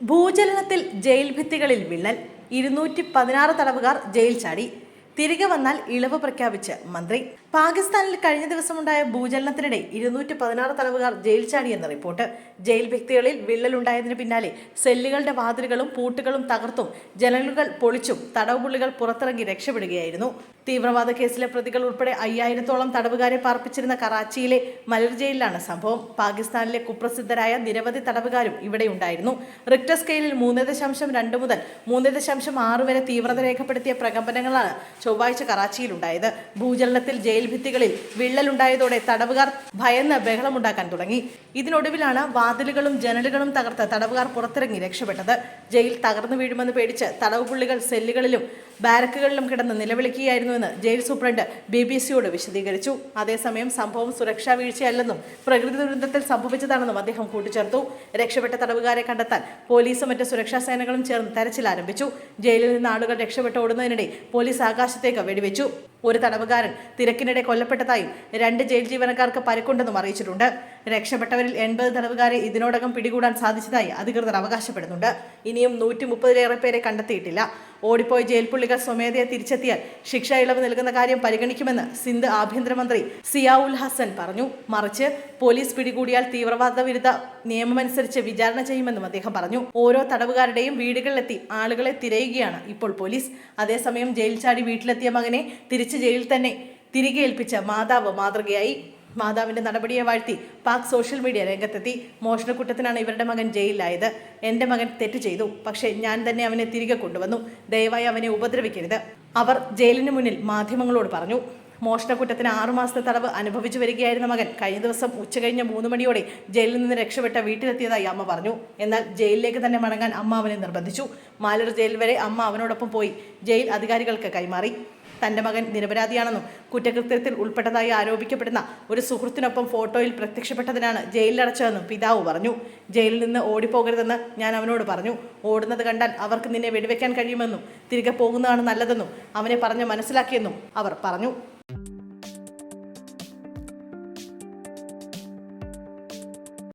ഭൂചലനത്തിൽ jail ഭിത്തികളിൽ വിള്ളൽ. ഇരുന്നൂറ്റി പതിനാറ് തടവുകാർ ജയിൽ ചാടി. തിരികെ വന്നാൽ ഇളവ് പ്രഖ്യാപിച്ച് മന്ത്രി. പാകിസ്ഥാനിൽ കഴിഞ്ഞ ദിവസമുണ്ടായ ഭൂചലനത്തിനിടെ ഇരുന്നൂറ്റി പതിനാറ് തടവുകാർ ജയിൽ ചാടിയെന്ന റിപ്പോർട്ട്. ജയിൽ വ്യക്തികളിൽ വിള്ളലുണ്ടായതിനു പിന്നാലെ സെല്ലുകളുടെ വാതിലുകളും പൂട്ടുകളും തകർത്തും ജനലുകൾ പൊളിച്ചും തടവുപുള്ളികൾ പുറത്തിറങ്ങി രക്ഷപ്പെടുകയായിരുന്നു. തീവ്രവാദ കേസിലെ പ്രതികൾ ഉൾപ്പെടെ അയ്യായിരത്തോളം തടവുകാരെ പാർപ്പിച്ചിരുന്ന കറാച്ചിയിലെ മലർ ജയിലിലാണ് സംഭവം. പാകിസ്ഥാനിലെ കുപ്രസിദ്ധരായ നിരവധി തടവുകാരും ഇവിടെ ഉണ്ടായിരുന്നു. റിക്ടർ സ്കെയിലിൽ മൂന്ന് ദശാംശം രണ്ട് മുതൽ മൂന്ന് ദശാംശം ആറ് വരെ തീവ്രത രേഖപ്പെടുത്തിയ പ്രകമ്പനങ്ങളാണ് ചൊവ്വാഴ്ച കറാച്ചിയിലുണ്ടായത്. ഭൂചലനത്തിൽ ജയിൽ ഭിത്തികളിൽ വിള്ളലുണ്ടായതോടെ തടവുകാർ ഭയന്ന് ബഹളമുണ്ടാക്കാൻ തുടങ്ങി. ഇതിനൊടുവിലാണ് വാതിലുകളും ജനലുകളും തകർത്ത് തടവുകാർ പുറത്തിറങ്ങി രക്ഷപ്പെട്ടത്. ജയിൽ തകർന്നു വീഴുമെന്ന് പേടിച്ച് തടവുപുള്ളികൾ സെല്ലുകളിലും ബാരക്കുകളിലും കിടന്ന് നിലവിളിക്കുകയായിരുന്നുവെന്ന് ജയിൽ സൂപ്രണ്ട് ബി ബി സിയോട് വിശദീകരിച്ചു. അതേസമയം സംഭവം സുരക്ഷാ വീഴ്ചയല്ലെന്നും പ്രകൃതി ദുരന്തത്തിൽ സംഭവിച്ചതാണെന്നും അദ്ദേഹം കൂട്ടിച്ചേർത്തു. രക്ഷപ്പെട്ട തടവുകാരെ കണ്ടെത്താൻ പോലീസും മറ്റ് സുരക്ഷാ സേനകളും ചേർന്ന് തെരച്ചിൽ ആരംഭിച്ചു. ജയിലിൽ നിന്ന് ആളുകൾ രക്ഷപ്പെട്ട് ഓടുന്നതിനിടെ പോലീസ് ആകാശത്തേക്ക് വെടിവെച്ചു. ഒരു തടവുകാരൻ തിരക്കിനിടെ കൊല്ലപ്പെട്ടതായും രണ്ട് ജയിൽ ജീവനക്കാർക്ക് പരിക്കുണ്ടെന്നും അറിയിച്ചിട്ടുണ്ട്. രക്ഷപ്പെട്ടവരിൽ എൺപത് തടവുകാരെ ഇതിനോടകം പിടികൂടാൻ സാധിച്ചതായി അധികൃതർ അവകാശപ്പെടുന്നുണ്ട്. ഇനിയും നൂറ്റി മുപ്പതിലേറെ പേരെ കണ്ടെത്തിയിട്ടില്ല. ഓടിപ്പോയ ജയിൽ പുള്ളികൾ സ്വമേധയെ തിരിച്ചെത്തിയാൽ ശിക്ഷ ഇളവ് നൽകുന്ന കാര്യം പരിഗണിക്കുമെന്ന് സിന്ധ് ആഭ്യന്തരമന്ത്രി സിയാഉൽ ഹസൻ പറഞ്ഞു. മറിച്ച് പോലീസ് പിടികൂടിയാൽ തീവ്രവാദ വിരുദ്ധ നിയമമനുസരിച്ച് വിചാരണ ചെയ്യുമെന്നും അദ്ദേഹം പറഞ്ഞു. ഓരോ തടവുകാരുടെയും വീടുകളിലെത്തി ആളുകളെ തിരയുകയാണ് ഇപ്പോൾ പോലീസ്. അതേസമയം ജയിൽ ചാടി വീട്ടിലെത്തിയ മകനെ തിരിച്ച് ജയിലിൽ തന്നെ തിരികെ ഏൽപ്പിച്ച മാതാവ് മാതൃകയായി. മാതാവിന്റെ നടപടിയെ വാഴ്ത്തി പാക് സോഷ്യൽ മീഡിയ രംഗത്തെത്തി. മോഷണക്കുറ്റത്തിനാണ് ഇവരുടെ മകൻ ജയിലിലായത്. എന്റെ മകൻ തെറ്റ് ചെയ്തു. പക്ഷേ ഞാൻ തന്നെ അവനെ തിരികെ കൊണ്ടുവന്നു. ദയവായി അവനെ ഉപദ്രവിക്കരുത്. അവർ ജയിലിന് മുന്നിൽ മാധ്യമങ്ങളോട് പറഞ്ഞു. മോഷണക്കുറ്റത്തിന് ആറുമാസത്തെ തടവ് അനുഭവിച്ചു വരികയായിരുന്ന മകൻ കഴിഞ്ഞ ദിവസം ഉച്ചകഴിഞ്ഞ് മൂന്ന് മണിയോടെ ജയിലിൽ നിന്ന് രക്ഷപ്പെട്ട വീട്ടിലെത്തിയതായി അമ്മ പറഞ്ഞു. എന്നാൽ ജയിലിലേക്ക് തന്നെ മടങ്ങാൻ അമ്മ അവനെ നിർബന്ധിച്ചു. മാലൂർ ജയിൽ വരെ അമ്മ അവനോടൊപ്പം പോയി ജയിൽ അധികാരികൾക്ക് കൈമാറി. തന്റെ മകൻ നിരപരാധിയാണെന്നും കുറ്റകൃത്യത്തിൽ ഉൾപ്പെട്ടതായി ആരോപിക്കപ്പെടുന്ന ഒരു സുഹൃത്തിനൊപ്പം ഫോട്ടോയിൽ പ്രത്യക്ഷപ്പെട്ടതിനാണ് ജയിലിലടച്ചതെന്നും പിതാവ് പറഞ്ഞു. ജയിലിൽ നിന്ന് ഓടിപ്പോകരുതെന്ന് ഞാൻ അവനോട് പറഞ്ഞു. ഓടുന്നത് കണ്ടാൽ അവർക്ക് നിന്നെ വെടിവെക്കാൻ കഴിയുമെന്നും തിരികെ പോകുന്നതാണ് നല്ലതെന്നും അവനെ പറഞ്ഞ് മനസ്സിലാക്കിയെന്നും അവർ പറഞ്ഞു.